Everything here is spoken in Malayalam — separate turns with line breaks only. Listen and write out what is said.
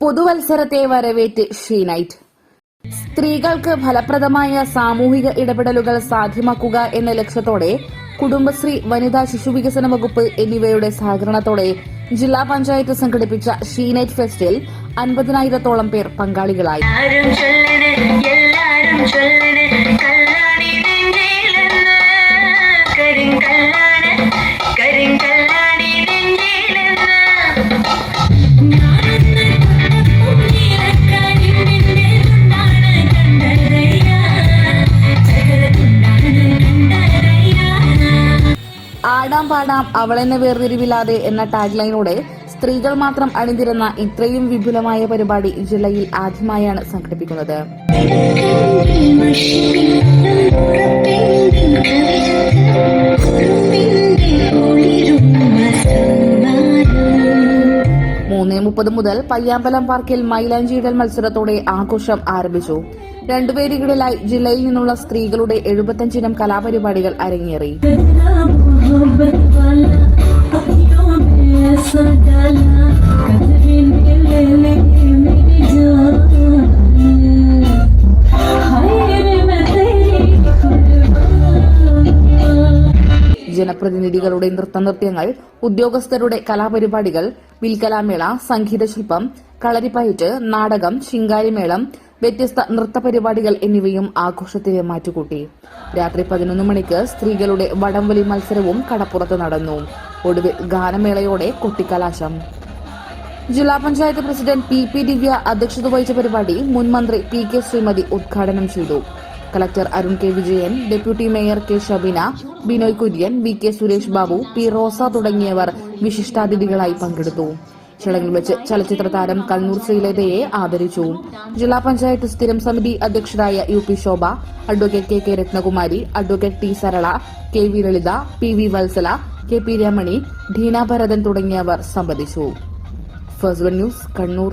പുതുവത്സരത്തെ വരവേറ്റ് ഷീനൈറ്റ് സ്ത്രീകൾക്ക് ഫലപ്രദമായ സാമൂഹിക ഇടപെടലുകൾ സാധ്യമാക്കുക എന്ന ലക്ഷ്യത്തോടെ കുടുംബശ്രീ വനിതാ ശിശു വികസന വകുപ്പ് എന്നിവയുടെ സഹകരണത്തോടെ ജില്ലാ പഞ്ചായത്ത് സംഘടിപ്പിച്ച ഷീനൈറ്റ് ഫെസ്റ്റിൽ അൻപതിനായിരത്തോളം പേർ പങ്കാളികളായി. ആടാം പാടാം അവളെന്നെ വേർതിരിവില്ലാതെ എന്ന ടാഗ്ലൈനോടെ സ്ത്രീകൾ മാത്രം അണിനിരന്ന ഇത്രയും വിപുലമായ പരിപാടി ജില്ലയിൽ ആദ്യമായാണ് സംഘടിപ്പിക്കുന്നത്. മൂന്ന് മുപ്പത് മുതൽ പയ്യാമ്പലം പാർക്കിൽ മൈലാഞ്ചിയിടൽ മത്സരത്തോടെ ആഘോഷം ആരംഭിച്ചു. രണ്ടു വേദികളിലായി ജില്ലയിൽ നിന്നുള്ള സ്ത്രീകളുടെ എഴുപത്തഞ്ചിനം കലാപരിപാടികൾ അരങ്ങേറി. ജനപ്രതിനിധികളുടെ നൃത്തനൃത്യങ്ങൾ ഉദ്യോഗസ്ഥരുടെ കലാപരിപാടികൾ വിൽക്കലാമേള സംഗീതശില്പം കളരിപ്പയറ്റ് നാടകം ശിങ്കാരിമേളം വ്യത്യസ്ത നൃത്തപരിപാടികൾ എന്നിവയും ആഘോഷത്തിലെ മാറ്റുകൂട്ടി. രാത്രി പതിനൊന്ന് മണിക്ക് സ്ത്രീകളുടെ വടംവലി മത്സരവും കടപ്പുറത്ത് നടന്നു. ഒടുവിൽ ഗാനമേളയോടെ കൊട്ടിക്കലാശം. ജില്ലാ panchayat president P P Divya അധ്യക്ഷത വഹിച്ച പരിപാടി മുൻ മന്ത്രി പി കെ ശ്രീമതി ഉദ്ഘാടനം ചെയ്തു. Collector Arun K Vijayan deputy mayor K Shabina Binoy Kurian V K Suresh Babu P Rosa തുടങ്ങിയവർ വിശിഷ്ടാതിഥികളായി പങ്കെടുത്തു. ചടങ്ങിൽ വെച്ച് ചലച്ചിത്ര താരം കണ്ണൂർ ശ്രീലതയെ ആദരിച്ചു. ജില്ലാ പഞ്ചായത്ത് സ്ഥിരം സമിതി അധ്യക്ഷരായ U P Shobha advocate K K Ratnakumari advocate T Sarala K V Lalitha P V Valsala K P Ramani Dheena Bharathan തുടങ്ങിയവർ സംബന്ധിച്ചു first news Kannur.